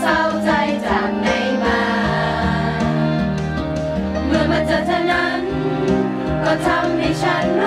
เศร้าใจจากไหนมา เมื่อมาเจอเธอนั้น ก็ทำให้ฉัน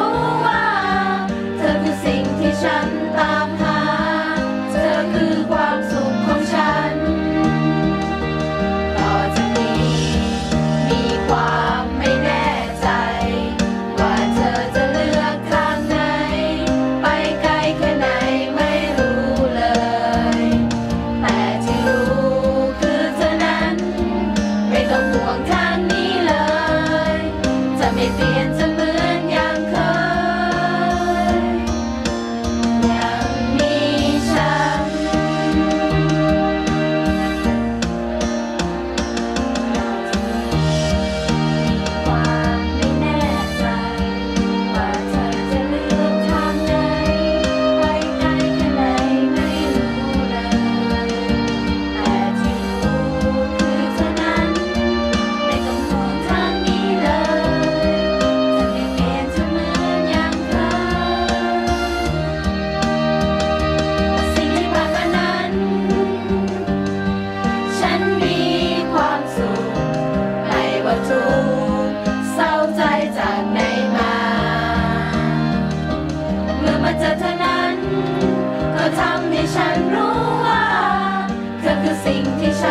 hands are moving. เมื่อมาเจอเธอนั้น ก็ทำให้ฉันรู้ว่า เธอคือสิ่งที่ฉัน